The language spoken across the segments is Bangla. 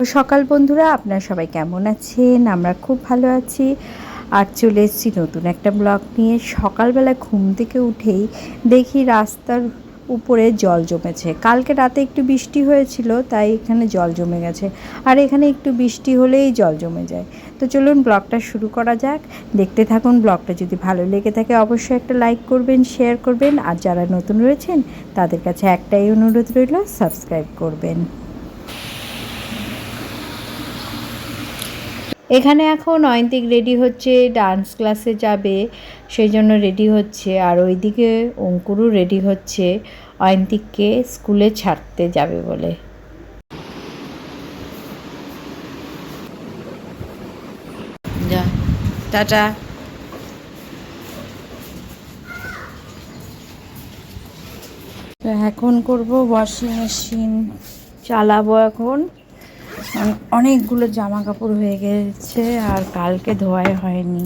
সকাল বন্ধুরা, আপনারা সবাই কেমন আছেন? আমরা খুব ভালো আছি। আর চলে এসেছি নতুন একটা ব্লগ নিয়ে। সকালবেলা ঘুম থেকে উঠেই দেখি রাস্তার উপরে জল জমেছে। কালকে রাতে একটু বৃষ্টি হয়েছিল, তাই এখানে জল জমে গেছে। আর এখানে একটু বৃষ্টি হলেই জল জমে যায়। তো চলুন ব্লগটা শুরু করা যাক। দেখতে থাকুন ব্লগটা। যদি ভালো লেগে থাকে, অবশ্যই একটা লাইক করবেন, শেয়ার করবেন। আর যারা নতুন রয়েছেন, তাদের কাছে একটাই অনুরোধ রইল, সাবস্ক্রাইব করবেন। এখানে এখন অয়ন্তিক রেডি হচ্ছে ডান্স ক্লাসে যাবে সেই জন্য রেডি হচ্ছে। আর ওইদিকে অঙ্কুরও রেডি হচ্ছে অয়ন্তিককে স্কুলে ছাড়তে যাবে বলে। যা টাটা। তো এখন করব ওয়াশিং মেশিন চালাবো এখন। অনেকগুলো জামা কাপড় হয়ে গেছে আর কালকে ধোয়াই হয়নি।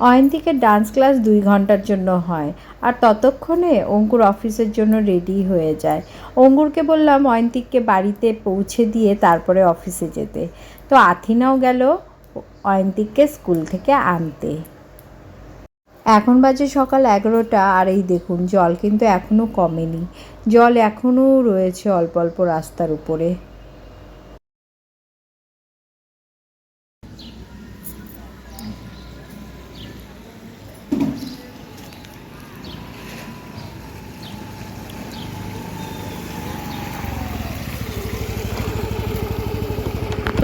অয়ন্তিকের ডান্স ক্লাস দুই ঘণ্টার জন্য হয় আর ততক্ষণে অঙ্কুর অফিসের জন্য রেডি হয়ে যায়। অঙ্কুরকে বললাম অয়ন্তিককে বাড়িতে পৌঁছে দিয়ে তারপরে অফিসে যেতে। তো আথিনাও গেল অয়ন্তিককে স্কুল থেকে আনতে। এখন বাজে সকাল এগারোটা আর এই দেখুন, জল কিন্তু এখনও কমেনি। জল এখনও রয়েছে অল্প অল্প রাস্তার উপরে।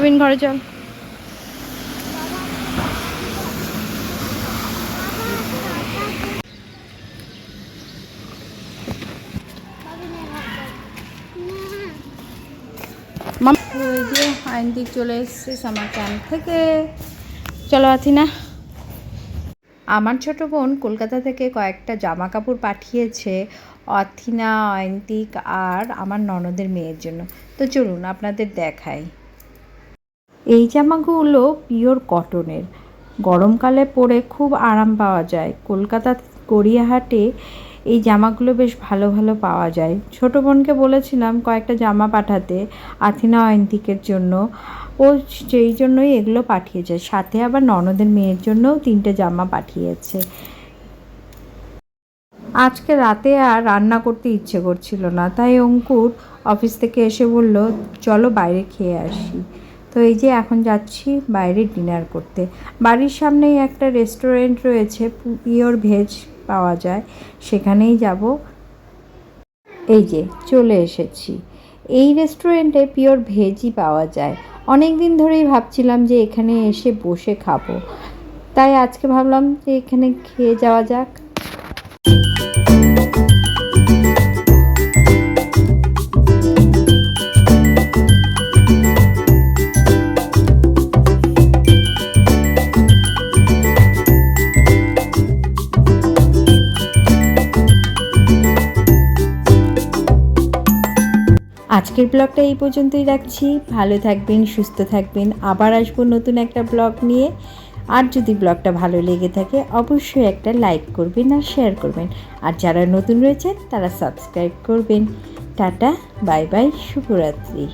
প্রবীণ ঘরে চল। যে আইনদিক চলে এসছে সামার থেকে। চলো আথিনা। আমার ছোট বোন কলকাতা থেকে কয়েকটা জামা কাপড় পাঠিয়েছে অথিনা অয়ন্তিক আর আমার ননদের মেয়ের জন্য। তো চলুন আপনাদের দেখাই। এই জামাগুলো পিওর কটনের। গরমকালে পরে খুব আরাম পাওয়া যায়। কলকাতা গড়িয়াহাটে এই জামাগুলো বেশ ভালো ভালো পাওয়া যায়। ছোট বোনকে বলেছিলাম কয়েকটা জামা পাঠাতে আথিনা অয়ন্তিকের জন্য। ও সেই জন্যই এগুলো পাঠিয়েছে। সাথে আবার ননদের মেয়ের জন্যও তিনটে জামা পাঠিয়েছে। আজকে রাতে আর রান্না করতে ইচ্ছে করছিল না। তাই অঙ্কুর অফিস থেকে এসে বলল, চলো বাইরে খেয়ে আসি। তো এই যে এখন যাচ্ছি বাইরে ডিনার করতে। বাড়ির সামনেই একটা রেস্টুরেন্ট রয়েছে, পিওর ভেজ পাওয়া যায়। সেখানেই যাব। এই যে চলে এসেছি। এই রেস্টুরেন্টে পিওর ভেজই পাওয়া যায়। অনেক দিন ধরেই ভাবছিলাম যে এখানে এসে বসে খাব। তাই আজকে ভাবলাম যে এখানে খেয়ে যাওয়া যাক। আজকের ব্লগটা এই পর্যন্তই রাখছি। ভালো থাকবেন, সুস্থ থাকবেন। আবার আসব নতুন একটা ব্লগ নিয়ে। আর যদি ব্লগটা ভালো লেগে থাকে, অবশ্যই একটা লাইক করবেন আর শেয়ার করবেন। আর যারা নতুন রয়েছেন তারা সাবস্ক্রাইব করবেন। টাটা, বাই বাই, শুভরাত্রি।